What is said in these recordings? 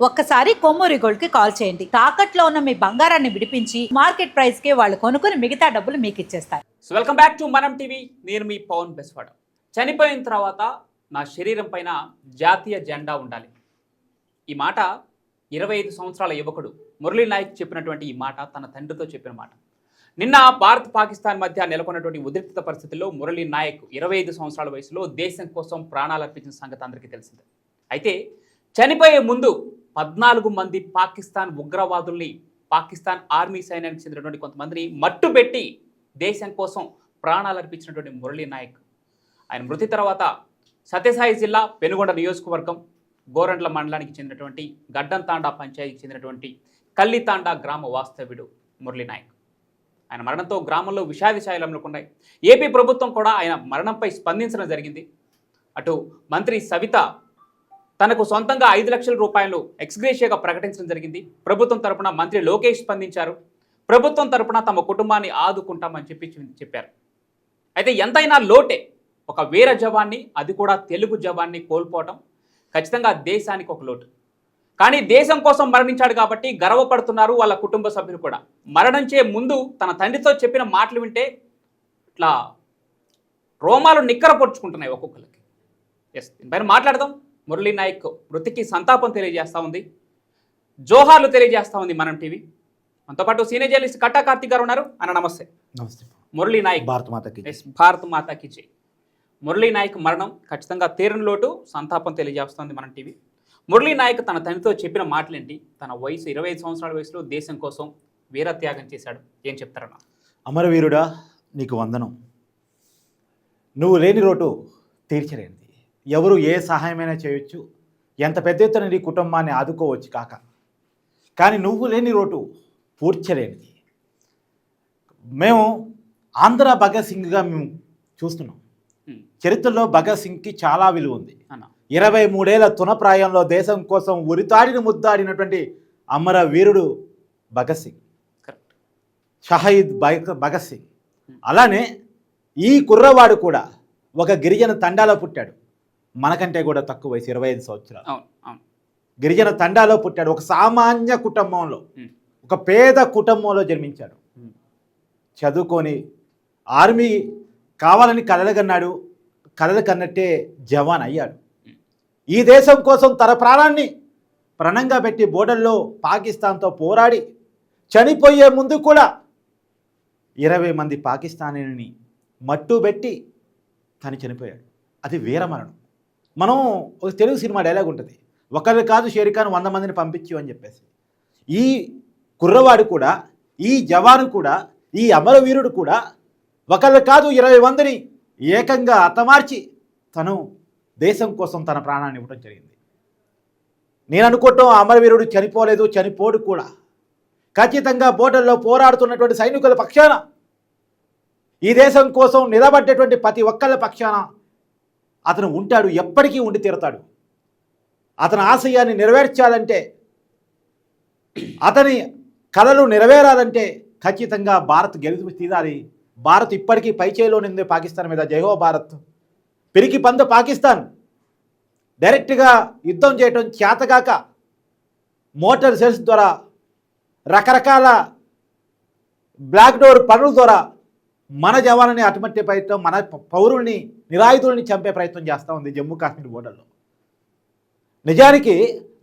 ఒక్కసారి కొమ్మూరి గోల్డ్కి కాల్ చేయండి. తాకట్లో ఉన్న మీ బంగారాన్ని విడిపించి మార్కెట్ ప్రైస్కి వాళ్ళు కొనుక్కుని మిగతా డబ్బులు మీకు ఇచ్చేస్తారు. So welcome back to Manam TV నేను మీ పవన్ బెస్వాడ. చనిపోయిన తర్వాత నా శరీరం పైన జాతీయ జెండా ఉండాలి. ఈ మాట ఇరవై ఐదు సంవత్సరాల యువకుడు మురళీ నాయక్ చెప్పినటువంటి ఈ మాట తన తండ్రితో చెప్పిన మాట. నిన్న భారత్ పాకిస్తాన్ మధ్య నెలకొన్నటువంటి ఉద్రిక్త పరిస్థితుల్లో మురళీ నాయక్ ఇరవై ఐదు సంవత్సరాల వయసులో దేశం కోసం ప్రాణాలు అర్పించిన సంగతి అందరికీ తెలిసిందే. అయితే చనిపోయే ముందు పద్నాలుగు మంది పాకిస్తాన్ ఉగ్రవాదుల్ని పాకిస్తాన్ ఆర్మీ సైన్యానికి చెందినటువంటి కొంతమందిని మట్టుబెట్టి దేశం కోసం ప్రాణాలు అర్పించినటువంటి మురళీ నాయక్. ఆయన మృతి తర్వాత సత్యసాయి జిల్లా పెనుగొండ నియోజకవర్గం గోరంట్ల మండలానికి చెందినటువంటి గడ్డంతాండా పంచాయతీకి చెందినటువంటి కల్లితాండా గ్రామ వాస్తవ్యుడు మురళీ నాయక్. ఆయన మరణంతో గ్రామంలో విషాద ఛాయలు ఉన్నాయి ఏపీ ప్రభుత్వం కూడా ఆయన మరణంపై స్పందించడం జరిగింది. అటు మంత్రి సవిత తనకు సొంతంగా ఐదు లక్షల రూపాయలు ఎక్స్గ్రేషియాగా ప్రకటించడం జరిగింది. ప్రభుత్వం తరపున మంత్రి లోకేష్ స్పందించారు. ప్రభుత్వం తరపున తమ కుటుంబాన్ని ఆదుకుంటామని చెప్పి చెప్పారు. అయితే ఎంతైనా లోటే ఒక వీర జవాన్ని అది కూడా తెలుగు జవాన్ని కోల్పోవటం ఖచ్చితంగా దేశానికి ఒక లోటు. కానీ దేశం కోసం మరణించాడు కాబట్టి గర్వపడుతున్నారు వాళ్ళ కుటుంబ సభ్యులు కూడా. మరణించే ముందు తన తండ్రితో చెప్పిన మాటలు వింటే ఇట్లా రోమాలు నిక్కర పొడుచుకుంటున్నాయి ఒక్కొక్కరికి ఎస్ దీనిపైన మాట్లాడదాం. మురళీ నాయక్ మృతికి సంతాపం తెలియజేస్తా ఉంది. జోహార్లు తెలియజేస్తా ఉంది మనం టీవీ. మనతో పాటు సీనియర్ జర్నలిస్ట్ కట్టా కార్తిక్ గారు ఉన్నారు. అన్న నమస్తే. నమస్తే. మురళీ నాయక్. భారత మాతకి భారత్ మాతాకి జై. మురళీ నాయక్ మరణం ఖచ్చితంగా తీరని లోటు సంతాపం తెలియజేస్తోంది మన టీవీ. మురళీ నాయక్ తన తండ్రితో చెప్పిన మాటలేంటి? తన వయసు ఇరవై ఐదు సంవత్సరాల వయసులో దేశం కోసం వీరత్యాగం చేశాడు. ఏం చెప్తారన్న? అమరవీరుడా నీకు వందనం. నువ్వు లేని రోటు తీర్చలేనిది. ఎవరు ఏ సహాయమైనా చేయొచ్చు. ఎంత పెద్ద ఎత్తున నీ కుటుంబాన్ని ఆదుకోవచ్చు కాక. కానీ నువ్వు లేని రోటు పూడ్చలేనిది. మేము ఆంధ్ర భగత్ సింగ్గా మేము చూస్తున్నాం. చరిత్రలో భగత్ సింగ్కి చాలా విలువ ఉంది. ఇరవై మూడేళ్ళ తునప్రాయంలో దేశం కోసం ఉరితాడిని ముద్దాడినటువంటి అమర వీరుడు భగత్ సింగ్. షహీద్ భగ భగత్ సింగ్. అలానే ఈ కుర్రవాడు కూడా ఒక గిరిజన తండాలో పుట్టాడు. మనకంటే కూడా తక్కువ వయసు ఇరవై ఐదు సంవత్సరాలు. గిరిజన తండాలో పుట్టాడు. ఒక సామాన్య కుటుంబంలో ఒక పేద కుటుంబంలో జన్మించాడు. చదువుకొని ఆర్మీ కావాలని కలలుగన్నాడు కలలు కన్నట్టే జవాన్ అయ్యాడు. ఈ దేశం కోసం తన ప్రాణాన్ని ప్రణంగా పెట్టి బోర్డర్లో పాకిస్తాన్తో పోరాడి చనిపోయే ముందు కూడా ఇరవై మంది పాకిస్తానీని మట్టుబెట్టి తను చనిపోయాడు. అది వీరమరణం. మనం ఒక తెలుగు సినిమా డైలాగ్ ఉంటుంది. ఒకరు కాదు షేరిఖాన్ వంద మందిని పంపించు అని చెప్పేసి. ఈ కుర్రవాడు కూడా ఈ జవాను కూడా ఈ అమరవీరుడు కూడా ఒకళ్ళు కాదు ఇరవై మందిని ఏకంగా అతమార్చి తను దేశం కోసం తన ప్రాణాన్ని ఇవ్వడం జరిగింది. నేను అనుకోవటం అమరవీరుడు చనిపోలేదు చనిపోడు కూడా. ఖచ్చితంగా బోర్డర్లో పోరాడుతున్నటువంటి సైనికుల పక్షాన ఈ దేశం కోసం నిలబడ్డటువంటి ప్రతి ఒక్కళ్ళ పక్షాన అతను ఉంటాడు ఎప్పటికీ ఉండి తీరతాడు. అతని ఆశయాన్ని నెరవేర్చాలంటే అతని కళలు నెరవేరాలంటే ఖచ్చితంగా భారత్ గెలుపు తీరాలి. భారత్ ఇప్పటికీ పైచేయిలోనే నింది పాకిస్తాన్ మీద. జయహో భారత్. పిరికి పంద పాకిస్తాన్. డైరెక్ట్గా యుద్ధం చేయటం చేతగాక మోటార్ సెల్స్ ద్వారా రకరకాల బ్లాక్ డోర్ పనుల ద్వారా మన జవాలని అటుమట్టే ప్రయత్నం మన పౌరుల్ని నిరాయుధుల్ని చంపే ప్రయత్నం చేస్తూ ఉంది జమ్మూ కాశ్మీర్ బోర్డర్లో నిజానికి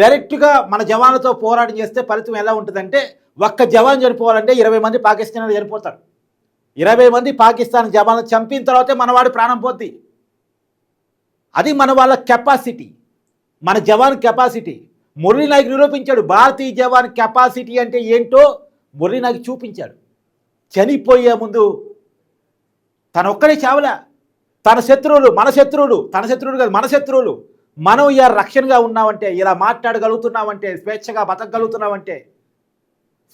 డైరెక్ట్గా మన జవాన్లతో పోరాటం చేస్తే ఫలితం ఎలా ఉంటుందంటే ఒక్క జవాన్ చనిపోవాలంటే ఇరవై మంది పాకిస్తాన్ చనిపోతారు. ఇరవై మంది పాకిస్తాన్ జవాన్లు చంపిన తర్వాతే మనవాడి ప్రాణం పోద్ది. అది మన వాళ్ళ కెపాసిటీ మన జవాన్ కెపాసిటీ మురళీ నాయక్ నిరూపించాడు భారతీయ జవాన్ కెపాసిటీ అంటే ఏంటో మురళీ నాయక్ చూపించాడు. చనిపోయే ముందు తన ఒక్కడే చావల. తన శత్రువులు మన శత్రువులు తన శత్రువులు కాదు మన శత్రువులు. మనం ఇలా రక్షణగా ఉన్నామంటే ఇలా మాట్లాడగలుగుతున్నామంటే స్వేచ్ఛగా బతకగలుగుతున్నామంటే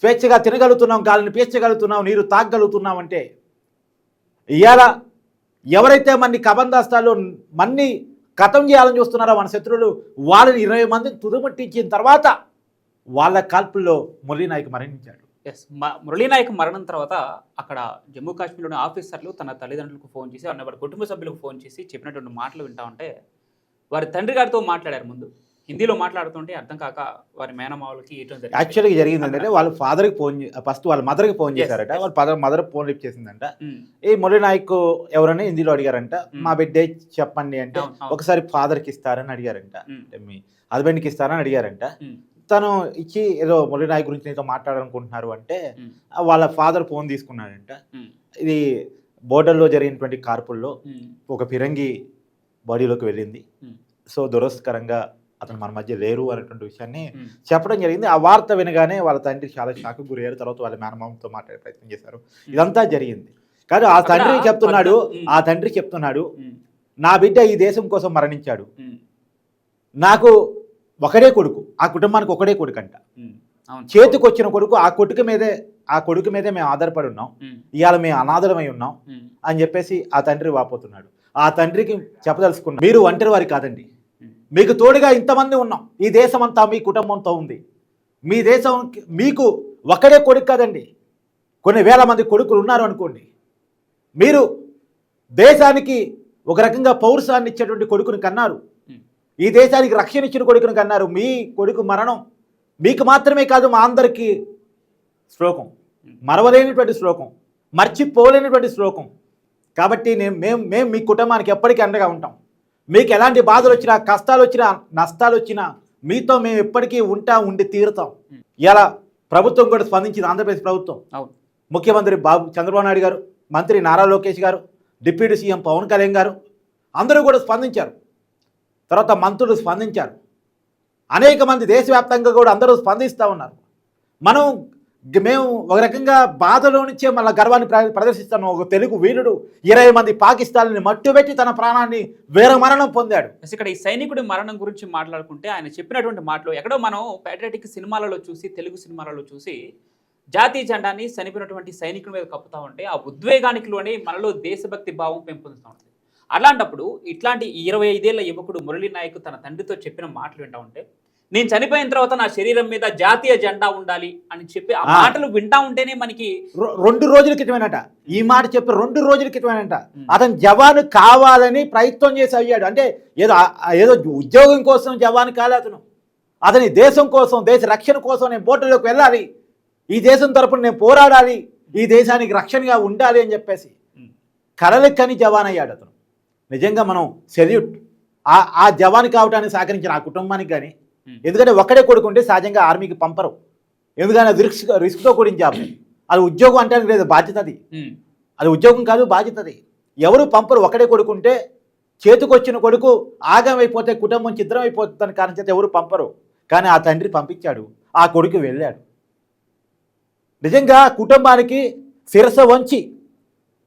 స్వేచ్ఛగా తినగలుగుతున్నాం గాలిని పీల్చగలుగుతున్నాం నీరు తాగగలుగుతున్నామంటే ఇవాళ ఎవరైతే మన్ని కబందాస్తాలో మన్ని కథం చేయాలని చూస్తున్నారో మన శత్రువులు వాళ్ళని ఇరవై మందిని తుదుమట్టించిన తర్వాత వాళ్ళ కాల్పుల్లో మురళీ నాయక్ మరణించాడు. ఎస్ మురళీ నాయక్ మరణం తర్వాత అక్కడ జమ్మూ కాశ్మీర్లోని ఆఫీసర్లు తన తల్లిదండ్రులకు ఫోన్ చేసి అన్న వారి కుటుంబ సభ్యులకు ఫోన్ చేసి చెప్పినటువంటి మాటలు వింటా ఉంటే వారి తండ్రి గారితో మాట్లాడారు ముందు. హిందీలో మాట్లాడుతుంటే అర్థం కాక వారి మేనమావులకి జరిగింది. యాక్చువల్గా జరిగింది ఏంటంటే వాళ్ళ ఫాదర్కి ఫోన్ ఫస్ట్ వాళ్ళ మదర్కి ఫోన్ చేశారట. వాళ్ళ ఫాదర్ మదర్ ఫోన్ లిఫ్ట్ చేసిందంట. ఈ మురళి నాయక్ ఎవరని హిందీలో అడిగారంట. Hmm. మా బిడ్డే చెప్పండి అంటే. ఒకసారి ఫాదర్కి ఇస్తారని అడిగారంట. అంటే మీ హస్బెండ్కి ఇస్తారని అడిగారంట. తను ఇచ్చి ఏదో మురళి నాయక్ గురించి నీతో మాట్లాడాలనుకుంటున్నారు అంటే వాళ్ళ ఫాదర్ ఫోన్ తీసుకున్నాడంట. ఇది బోర్డర్లో జరిగినటువంటి కార్పుల్లో ఒక ఫిరంగి బాడీలోకి వెళ్ళింది. సో దురస్కరంగా అతను మన మధ్య లేరు అనేటువంటి విషయాన్ని చెప్పడం జరిగింది. ఆ వార్త వినగానే వాళ్ళ తండ్రి చాలా షాక్ గురయ్యారు. తర్వాత వాళ్ళ మేనమామతో మాట్లాడే ప్రయత్నం చేశారు. ఇదంతా జరిగింది. కానీ ఆ తండ్రి చెప్తున్నాడు. ఆ తండ్రి చెప్తున్నాడు నా బిడ్డ ఈ దేశం కోసం మరణించాడు. నాకు ఒకడే కొడుకు ఆ కుటుంబానికి ఒకడే కొడుకు అంట చేతికి వచ్చిన కొడుకు ఆ కొడుకు మీదే ఆ కొడుకు మీదే మేము ఆధారపడి ఉన్నాం. ఇవాళ మేము అనాథలమై ఉన్నాం అని చెప్పేసి ఆ తండ్రి వాపోతున్నాడు. ఆ తండ్రికి చెప్పదలుచుకున్నాం. మీరు ఒంటరి వారి కాదండి. మీకు తోడుగా ఇంతమంది ఉన్నాం. ఈ దేశం అంతా మీ కుటుంబంతో ఉంది. మీ దేశం మీకు ఒకడే కొడుకు కాదండి. కొన్ని వేల మంది కొడుకులు ఉన్నారు అనుకోండి. మీరు దేశానికి ఒక రకంగా పౌరుషాన్ని ఇచ్చేటువంటి కొడుకుని కన్నారు. ఈ దేశానికి రక్షణ ఇచ్చిన కొడుకుని కన్నారు. మీ కొడుకు మరణం మీకు మాత్రమే కాదు మా అందరికీ శ్లోకం. మరవలేనటువంటి శ్లోకం. మర్చిపోలేనటువంటి శ్లోకం. కాబట్టి నేను మేము మేము మీ కుటుంబానికి ఎప్పటికీ అండగా ఉంటాం. మీకు ఎలాంటి బాధలు వచ్చినా కష్టాలు వచ్చినా నష్టాలు వచ్చినా మీతో మేము ఎప్పటికీ ఉంటా ఉండి తీరుతాం. ఇలా ప్రభుత్వం కూడా స్పందించింది ఆంధ్రప్రదేశ్ ప్రభుత్వం. ముఖ్యమంత్రి బాబు చంద్రబాబు నాయుడు గారు మంత్రి నారా లోకేష్ గారు డిప్యూటీ సీఎం పవన్ కళ్యాణ్ గారు అందరూ కూడా స్పందించారు. తర్వాత మంత్రులు స్పందించారు. అనేక మంది దేశవ్యాప్తంగా కూడా అందరూ స్పందిస్తూ ఉన్నారు. మనం మేము ఒక రకంగా బాధలో నుంచే మళ్ళీ గర్వాన్ని ప్ర- ప్రదర్శిస్తాను. ఒక తెలుగు వీరుడు ఇరవై మంది పాకిస్తాన్ని మట్టుబెట్టి తన ప్రాణాన్ని వేరే మరణం పొందాడు. ఇక్కడ ఈ సైనికుడి మరణం గురించి మాట్లాడుకుంటే ఆయన చెప్పినటువంటి మాటలు ఎక్కడో మనం పాట్రియాటిక్ సినిమాలలో చూసి తెలుగు సినిమాలలో చూసి జాతీయ జెండాని చనిపోయినటువంటి సైనికుల మీద కప్పుతా ఉంటే ఆ ఉద్వేగానికి లోనే మనలో దేశభక్తి భావం పెంపొందుతూ ఉంటుంది. అలాంటప్పుడు ఇట్లాంటి ఇరవై ఐదేళ్ళ యువకుడు మురళీ నాయక్ తన తండ్రితో చెప్పిన మాటలు వింటా ఉంటే నేను చనిపోయిన తర్వాత నా శరీరం మీద జాతీయ జెండా ఉండాలి అని చెప్పి ఆ. మాటలు వింటా ఉంటేనే మనకి రెండు రోజుల క్రితమేనట. ఈ మాట చెప్పి రెండు రోజుల క్రితమేనట. అతను జవాను కావాలని ప్రయత్నం చేసి అయ్యాడు. అంటే ఏదో ఏదో ఉద్యోగం కోసం జవాను కాలే అతను. అతని దేశం కోసం దేశ రక్షణ కోసం నేను బోర్డులోకి వెళ్ళాలి. ఈ దేశం తరపున నేను పోరాడాలి. ఈ దేశానికి రక్షణగా ఉండాలి అని చెప్పేసి ఉమ్, కలలకి కని జవాన్ అయ్యాడు అతను. నిజంగా మనం సెల్యూట్. ఆ ఆ జవాన్ కావడానికి సహకరించిన ఆ కుటుంబానికి కానీ ఎందుకంటే ఒక్కడే కొడుకుంటే సహజంగా ఆర్మీకి పంపరు. ఎందుకంటే అది రిస్క్ రిస్క్తో కూడిన జాబ్ అది ఉద్యోగం అంటే లేదు బాధ్యత అది. అది ఉద్యోగం కాదు బాధ్యత అది. ఎవరు పంపరు ఒకడే కొడుకుంటే చేతికొచ్చిన కొడుకు ఆగమైపోతే కుటుంబం ఛిద్రం అయిపోతుందని కారణం చేత ఎవరు పంపరు. కానీ ఆ తండ్రి పంపించాడు ఆ కొడుకు వెళ్ళాడు. నిజంగా కుటుంబానికి శిరస వంచి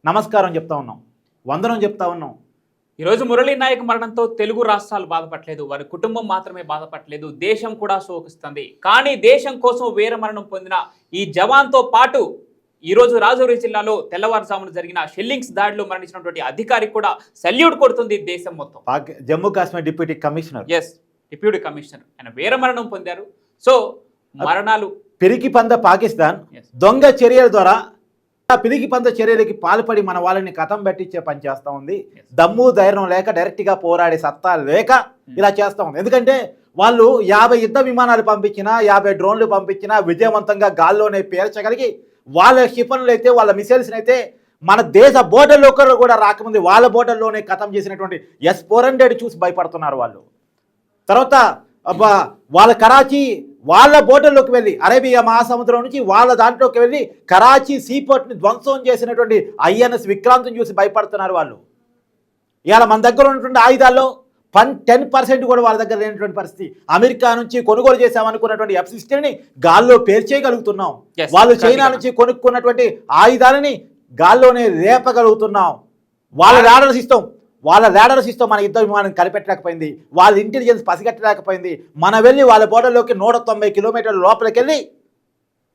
నమస్కారం చెప్తా ఉన్నాం. వందనం చెప్తా ఉన్నాం. ఈరోజు మురళీ నాయక్ మరణంతో తెలుగు రాష్ట్రాలు బాధపడలేదు వారి కుటుంబం మాత్రమే బాధపడలేదు దేశం కూడా శోకిస్తుంది. కానీ దేశం కోసం వీర మరణం పొందిన ఈ జవాన్తో పాటు ఈరోజు రాజౌరి జిల్లాలో తెల్లవారుజామున జరిగిన షెల్లింగ్స్ దాడిలో మరణించినటువంటి అధికారి కూడా సల్యూట్ కొడుతుంది దేశం మొత్తం. Jammu Kashmir deputy commissioner. Yes deputy commissioner. ఆయన వీర మరణం పొందారు. సో మరణాలు పిరికి పంద పాకిస్తాన్. దొంగ చర్యల ద్వారా పిరికి పంద చర్యలకి పాల్పడి మన వాళ్ళని కథం పెట్టించే పని చేస్తూ ఉంది. దమ్ము ధైర్యం లేక డైరెక్ట్గా పోరాడే సత్తా లేక ఇలా చేస్తూ ఉంది. ఎందుకంటే వాళ్ళు యాభై యుద్ధ విమానాలు పంపించినా యాభై డ్రోన్లు పంపించినా విజయవంతంగా గాల్లోనే పేర్చగలిగి వాళ్ళ క్షిపణులు అయితే వాళ్ళ మిసైల్స్ని అయితే మన దేశ బోర్డర్లో కూడా రాకముందు వాళ్ళ బోర్డర్లోనే కథం చేసినటువంటి ఎస్ ఫోర్ హండ్రెడ్ చూసి భయపడుతున్నారు వాళ్ళు. తర్వాత వాళ్ళ కరాచీ వాళ్ళ బోర్డర్లోకి వెళ్ళి అరేబియా మహాసముద్రం నుంచి వాళ్ళ దాంట్లోకి వెళ్ళి కరాచీ సీపోర్ట్ని ధ్వంసం చేసినటువంటి ఐఎన్ఎస్ విక్రాంత్ని చూసి భయపడుతున్నారు వాళ్ళు. ఇవాళ మన దగ్గర ఉన్నటువంటి ఆయుధాల్లో పన్ టెన్ పర్సెంట్ కూడా వాళ్ళ దగ్గర లేనటువంటి పరిస్థితి. అమెరికా నుంచి కొనుగోలు చేసామనుకున్నటువంటి ఎఫ్ సిక్స్టీని గాల్లో పేర్చేయగలుగుతున్నాం వాళ్ళు. చైనా నుంచి కొనుక్కున్నటువంటి ఆయుధాలని గాల్లోనే రేపగలుగుతున్నాం. వాళ్ళ రాడర్ సిస్టమ్ వాళ్ళ రాడర్ సిస్టమ్ మన యుద్ధ విమానం కనిపెట్టలేకపోయింది వాళ్ళ ఇంటెలిజెన్స్ పసిగట్టలేకపోయింది. మన వెళ్ళి వాళ్ళ బోర్డర్లోకి నూట తొంభై కిలోమీటర్ల లోపలికి వెళ్ళి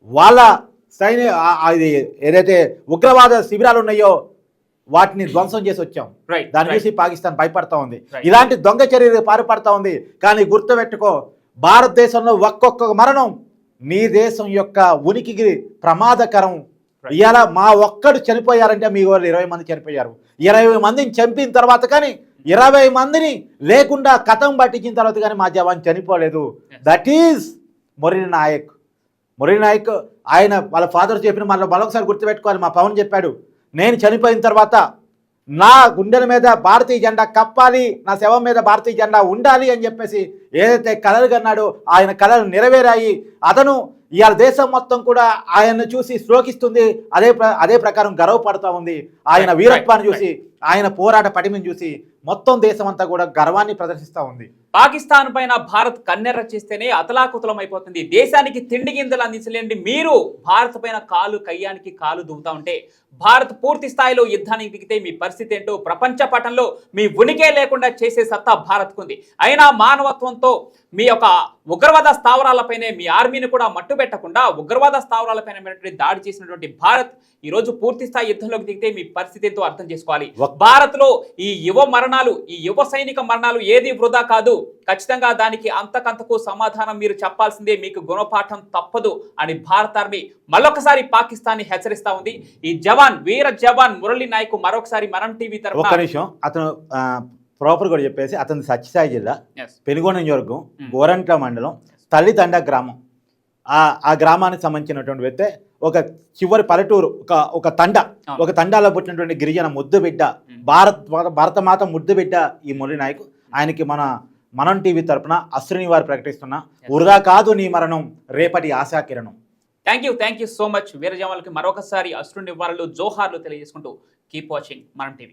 వాళ్ళ సైన్య ఇది ఏదైతే ఉగ్రవాద శిబిరాలు ఉన్నాయో వాటిని ధ్వంసం చేసి వచ్చాం. దాని చూసి పాకిస్తాన్ భయపడతా ఉంది. ఇలాంటి దొంగ చర్యలు పాల్పడతా ఉంది. కానీ గుర్తుపెట్టుకో భారతదేశంలో ఒక్కొక్క మరణం నీ దేశం యొక్క ఉనికికి ప్రమాదకరం. ఇవాళ మా ఒక్కడు చనిపోయారంటే మీ వాళ్ళు ఇరవై మంది చనిపోయారు. ఇరవై మందిని చంపిన తర్వాత కానీ ఇరవై మందిని లేకుండా కథం పట్టించిన తర్వాత కానీ మా జవాన్ చనిపోలేదు. That is Murali Nayak. Murali Nayak ఆయన వాళ్ళ ఫాదర్ చెప్పిన మళ్ళీ మరొకసారి గుర్తుపెట్టుకోవాలి. మా పవన్ చెప్పాడు నేను చనిపోయిన తర్వాత నా గుండెల మీద భారతీయ జెండా కప్పాలి నా శవం మీద భారతీయ జెండా ఉండాలి అని చెప్పేసి ఏదైతే కలలు కన్నాడో ఆయన కలలు నెరవేరాయి. అతను ఇవాళ దేశం మొత్తం కూడా ఆయన్ను చూసి శ్లోకిస్తుంది. అదే ప్ర అదే ప్రకారం గర్వపడుతూ ఉంది. ఆయన వీరత్వాన్ని చూసి ఆయన పోరాట పటిమని చూసి మొత్తం దేశం అంతా కూడా గర్వాన్ని ప్రదర్శిస్తూ ఉంది. పాకిస్తాన్ పైన భారత్ కన్నెర్ర చేస్తేనే అతలాకుతలం అయిపోతుంది. దేశానికి తిండి గింజలు అందించలేండి. మీరు భారత్ పైన కాలు కయ్యానికి కాలు దువ్వుతా ఉంటే భారత్ పూర్తి స్థాయిలో యుద్ధానికి దిగితే మీ పరిస్థితి ఏంటో ప్రపంచ పటంలో మీ ఉనికే లేకుండా చేసే సత్తా భారత్కుంది. అయినా మానవత్వంతో మీ యొక్క ఉగ్రవాద స్థావరాలపైనే మీ ఆర్మీని కూడా మట్టుబెట్టకుండా ఉగ్రవాద స్థావరాలపైన దాడి చేసినటువంటి భారత్ ఈ రోజు పూర్తి స్థాయి యుద్ధంలోకి దిగితే మీ పరిస్థితి ఏంటో అర్థం చేసుకోవాలి. ఒక్- భారత్లో ఈ యువ మరణాలు ఈ యువ సైనిక మరణాలు ఏది వృధా కాదు ఖచ్చితంగా దానికి అంతకంతకు సమాధానం మీరు చెప్పాల్సిందే మీకు గుణపాఠం తప్పదు అని భారత ఆర్మీ మరొకసారి పాకిస్తాన్ హెచ్చరిస్తా ఉంది ఈ జవాన్ వీర జవాన్ మురళి నాయక్ మరొకసారి మనం టీవీ ఒక్క తరఫున నిమిషం అతను ప్రాపర్ కూడా చెప్పేసి అతను సత్యసాయి జిల్లా. పెనుగొండ నియోజకవర్గం Hmm. గోరంట్ల మండలం తల్లిదండ గ్రామం ఆ ఆ గ్రామానికి సంబంధించినటువంటి వ్యక్తి ఒక చివరి పల్లెటూరు ఒక ఒక తండ. ఒక తండాలో పుట్టినటువంటి గిరిజన ముద్దు బిడ్డ Hmm. భారత్ భారతమాత ముద్దు బిడ్డ ఈ మురళి నాయక్ ఆయనకి మన మనం టీవీ తరపున అశ్రుని వారు ప్రకటిస్తున్న. వృధా కాదు నీ మరణం రేపటి ఆశాకిరణం thank you thank you so much వీర జవాన్లకి మరొకసారి అశ్రు నివారణలు జోహార్లు తెలియజేసుకుంటూ కీప్ వాచింగ్ మనం టీవీ